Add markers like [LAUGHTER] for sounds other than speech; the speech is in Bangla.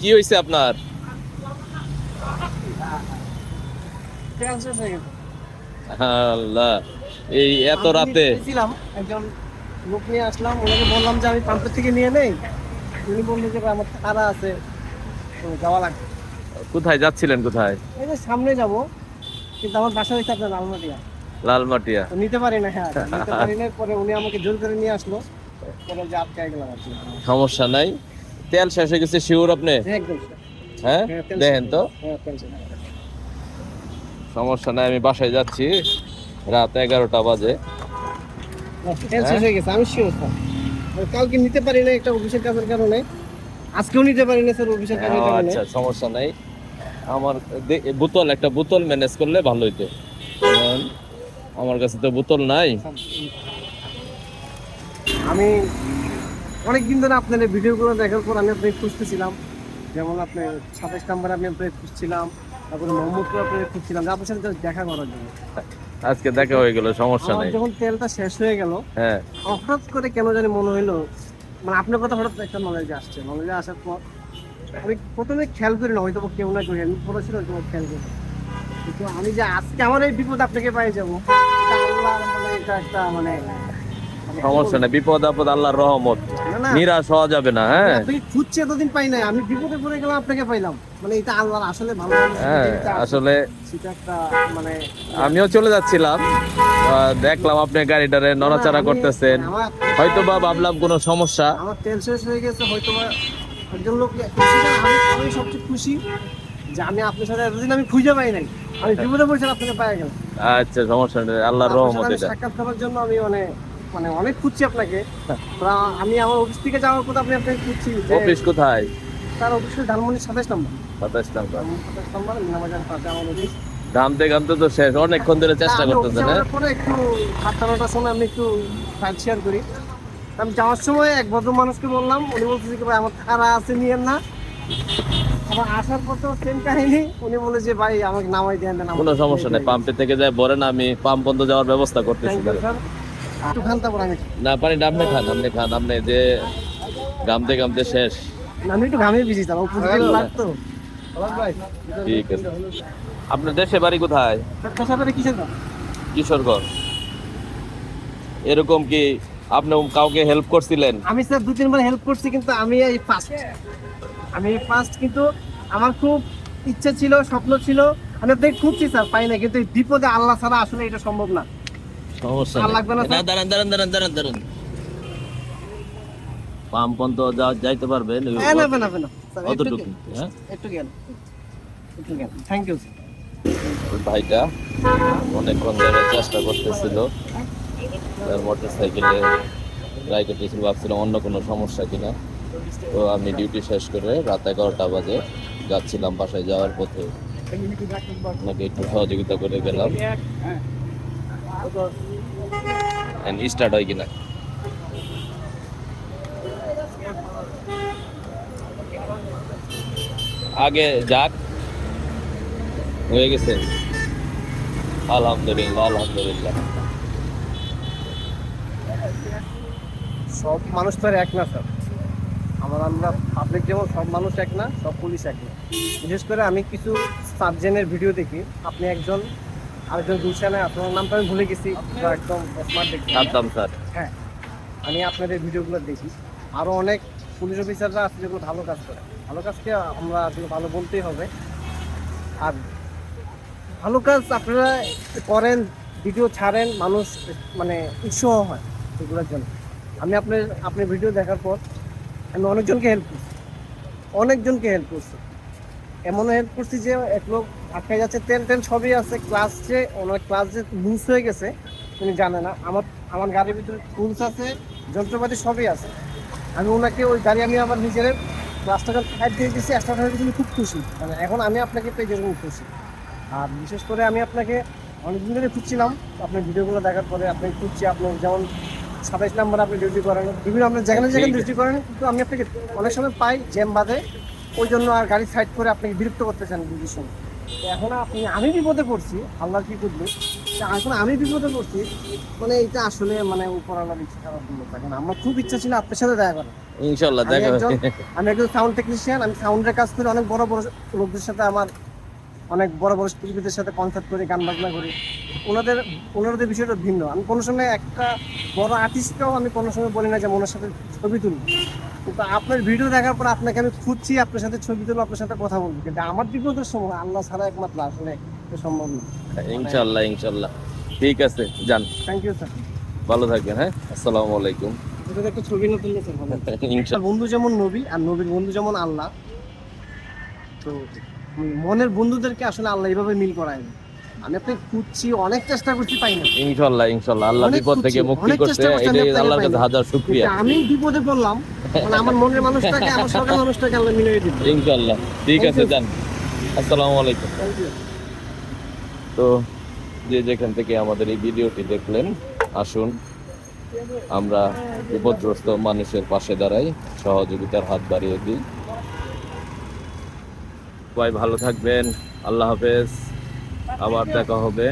কি হয়েছে আপনার? আল্লাহ এই এত রাতে। ছিলাম একজন লোক নিয়ে আসলাম ওনাকে বললাম যে আমি পাম্পের থেকে নিয়ে নেই। উনি বলল যে আমার তারা আছে যাওয়া লাগবে। কোথায় যাচ্ছিলেন কোথায়? এই যে সামনে যাব কিন্তু আমার বাসা হচ্ছে আপনার লালমাটিয়া। লালমাটিয়া। নিতে পারি না হ্যাঁ নিতে পারি না [LAUGHS] পরে উনি আমাকে জোর করে নিয়ে আসলো। পরে যে আটকায় গেলাম সমস্যা নাই। তেল শেষ হয়ে গেছে শিওর আপনি? হ্যাঁ হ্যাঁ, দেখেন তো। হ্যাঁ সমস্যা নাই আমি বাসায় যাচ্ছি। রাত এগারোটা বাজে। তেল শেষ হয়ে? গেছে আমি শিওর কালকে নিতে পারি না একটা অফিসের কাজের কারণে। আজকেও নিতে পারি না স্যার অফিসের কাজের ও, কারণে। আচ্ছা সমস্যা নাই। আমার বোতল একটা বোতল ম্যানেজ করলে ভালো হইতো। আমার কাছে তো বোতল নাই। আমি অনেক দিন ধরে আপনার ভিডিওগুলো দেখার পর আমি আপনাকে খুঁজতেছিলাম। যেমন আপনার সাতাশ নাম্বারে আমি আপনাকে খুঁজছিলাম তারপরে মোহাম্মদপুর আপনাকে খুঁজছিলাম আপনার সাথে দেখা করার জন্য। আজকে দেখা হয়ে গেল সমস্যা নেই। যখন তেলটা শেষ হয়ে গেল হ্যাঁ। হঠাৎ করে কেন জানি মনে হইল মানে আপনার কথা হঠাৎ একটা নলেজে আসছে। নলেজে আসার পর আমি প্রথমে খেয়াল করি না হয়তো কেউ না করি আমি পড়াশোনা তোমার খেয়াল করি কিন্তু আমি যে আজকে আমার এই বিপদ আপনাকে পাই যাব মানে এটা একটা মানে সমস্যা নেই। বিপদ আপদ আল্লাহর রহমত। নিরাশ হওয়া যাবে না হ্যাঁ। আপনি খুঁজছি এতদিন পাই নাই। আমি বিপদে পড়ে গেলাম আপনাকে পাইলাম। মানে এটা আল্লাহর আসলে ভালো হ্যাঁ আসলে মানে আমিও চলে যাচ্ছিলাম। দেখলাম আপনি গাড়িটারে নড়াচড়া করতেছেন। হয়তো বা ভাবলাম কোনো সমস্যা। আমার তেল শেষ হয়ে গেছে হয়তো বা একজন লোক আমি সবচেয়ে খুশি যে আমি আপনার সাথে এতদিন আমি খুঁজে পাই নাই। আমি বিপদে পড়েছি আপনাকে পাই গেলাম আচ্ছা সমস্যা নেই। আল্লাহর রহমত এটা। সাক্ষাৎ করার জন্য আমি মানে মানে অনেক খুঁজছি আপনাকে। আমি আমার অফিস থেকে যাওয়ার কথা আপনি আপনাকে খুঁজছি অফিস কোথায়? তার অফিসের ধানমন্ডি সাতাশ নম্বর। সাতাশ নাম্বার। সাতাশ নম্বর মিনাবাজার পাশে আমার অফিস ঘামতে ঘামতে তো শেষ অনেকক্ষণ ধরে চেষ্টা হ্যাঁ পরে একটু আটটা নটার সময় আমি একটু ফাইল শেয়ার করি। আমি যাওয়ার সময় এক ভদ্র মানুষকে বললাম উনি বলতেছে কি ভাই আমার খারা আছে নিয়েন না। আবার আসার পর তো সেম কাহিনী উনি বলে যে ভাই আমাকে নামাই দেন দেন কোনো সমস্যা নেই পাম্পে থেকে যায় বলেন আমি পাম্প বন্ধ যাওয়ার ব্যবস্থা করতেছি। না পানিটা আপনি খান আপনি খান আপনি যে গামতে গামতে শেষ। আমি একটু ঘামে ভিজি উপরে লাগতো। ঠিক আছে। আপনার দেশে বাড়ি কোথায়? কিশোরগঞ্জ। এরকম কি আপনি কাউকে হেল্প করছিলেন? আমি স্যার দু তিনবার হেল্প করছি কিন্তু আমি এই ফার্স্ট আমি এই ফার্স্ট কিন্তু আমার খুব ইচ্ছা ছিল স্বপ্ন ছিল। আমি খুঁজছি স্যার পাই না কিন্তু এই বিপদে আল্লাহ ছাড়া আসলে এটা সম্ভব না। সমস্যা? দাঁড়ান দাঁড়ান যাইতে পারবেন না না না স্যার একটু অতটুকু হ্যাঁ? একটু জ্ঞান একটু জ্ঞান থ্যাংক ইউ ভাইটা অনেকক্ষণ ধরে চেষ্টা করতেছিল। তার মোটর সাইকেলে ট্রাই করতেছিল ভাবছিলাম অন্য কোনো সমস্যা কিনা। তো আমি ডিউটি শেষ করে রাত এগারোটা বাজে যাচ্ছিলাম বাসায় যাওয়ার পথে। আপনাকে একটু সহযোগিতা করে গেলাম। স্টার্ট হয় কিনা আগে যাক হয়ে গেছে আলহামদুলিল্লাহ আলহামদুলিল্লাহ সব মানুষ তো এক না স্যার আমার আমরা পাবলিক যেমন সব মানুষ এক না সব পুলিশ এক না বিশেষ করে আমি কিছু সাবজেনের ভিডিও দেখি আপনি একজন আরেকজন গুলশানে আপনার নামটা আমি ভুলে গেছি তো একদম স্মার্ট দেখি সাদ্দাম স্যার। হ্যাঁ আমি আপনাদের ভিডিওগুলো দেখি। আরও অনেক পুলিশ অফিসাররা আছে যেগুলো ভালো কাজ করে। ভালো কাজকে আমরা আসলে ভালো বলতেই হবে। আর ভালো কাজ আপনারা করেন ভিডিও ছাড়েন মানুষ মানে উৎসাহ হয় এগুলোর জন্য। আমি আপনার আপনার ভিডিও দেখার পর আমি অনেকজনকে হেল্প করছি। অনেকজনকে হেল্প করছি। এমনও হেল্প করছি যে এক লোক আটকে যাচ্ছে তেল টেল সবই আছে ক্লাস যে ওনার ক্লাস যে লুজ হয়ে গেছে উনি জানে না। আমার আমার গাড়ির ভিতরে টুলস আছে যন্ত্রপাতি সবই আছে। আমি ওনাকে ওই গাড়ি আমি আবার নিজের ক্লাসটাকে ফাইভ দিয়ে দিয়েছি একশো টাকা খুব খুশি। মানে এখন আমি আপনাকে পেয়ে যেরকম খুশি। আর বিশেষ করে আমি আপনাকে অনেকদিন ধরে খুঁজছিলাম আপনার ভিডিওগুলো দেখার পরে আপনি খুঁজছি আপনার যেমন সাতাইশ নম্বর আপনি ডিউটি করেন বিভিন্ন আপনার যেখানে যেখানে ডিউটি করেন কিন্তু আমি আপনাকে অনেক সময় পাই জ্যাম বাদে। ওই জন্য আর গাড়ি সাইড করে আপনাকে বিরক্ত করতে চান সময় এখন আপনি আমি বিপদে পড়ছি আল্লাহ কি করবে এখন আমি বিপদে পড়ছি মানে এটা আসলে মানে উপরওয়ালার ইচ্ছা খারাপ হলো এখন আমার খুব ইচ্ছা ছিল আপনার সাথে দেখা করার। দেখা আমি একজন সাউন্ড টেকনিশিয়ান আমি সাউন্ডের কাজ করি অনেক বড় বড় লোকদের সাথে আমার অনেক বড় বড় শিল্পীদের সাথে কনসার্ট করি গান বাজনা করি। ওনাদের ওনাদের বিষয়টা ভিন্ন। আমি কোনো সময় একটা বড় আর্টিস্টকেও আমি কোনো সময় বলি না যে ওনার সাথে ছবি তুলব কিন্তু আপনার ভিডিও দেখার পর আপনাকে আমি খুঁজছি আপনার সাথে ছবি তুলবো আপনার সাথে কথা বলব। কিন্তু আমার বিপদের সময় আল্লাহ ছাড়া একমাত্র আসলে সম্ভব না। ইনশাল্লাহ ইনশাল্লাহ ঠিক আছে যান। থ্যাংক ইউ স্যার ভালো থাকবেন হ্যাঁ? আসসালামু আলাইকুম। এটা একটা ছবি না তুললে স্যার ভালো ইনশাল্লাহ বন্ধু যেমন নবী আর নবীর বন্ধু যেমন আল্লাহ তো মনের বন্ধুদেরকে আসলে আল্লাহ এইভাবে মিল করায়। আমি আপনি খুঁজছি অনেক চেষ্টা করছি পাই না আল্লাহ বিপদ থেকে মুক্তি করতে এটাই আল্লাহর কাছে হাজার শুক্রিয়া। আমি বিপদে পড়লাম মানে আমার মনের মানুষটাকে আমার সকাল মানুষটাকে আল্লাহ মিলিয়ে দিল। ঠিক আছে যান। আসসালামু আলাইকুম। তো যে যেখান থেকে আমাদের এই ভিডিওটি দেখলেন আসুন আমরা বিপদগ্রস্ত মানুষের পাশে দাঁড়াই সহযোগিতার হাত বাড়িয়ে দিই। সবাই ভালো থাকবেন আল্লাহ হাফেজ। আবার দেখা হবে।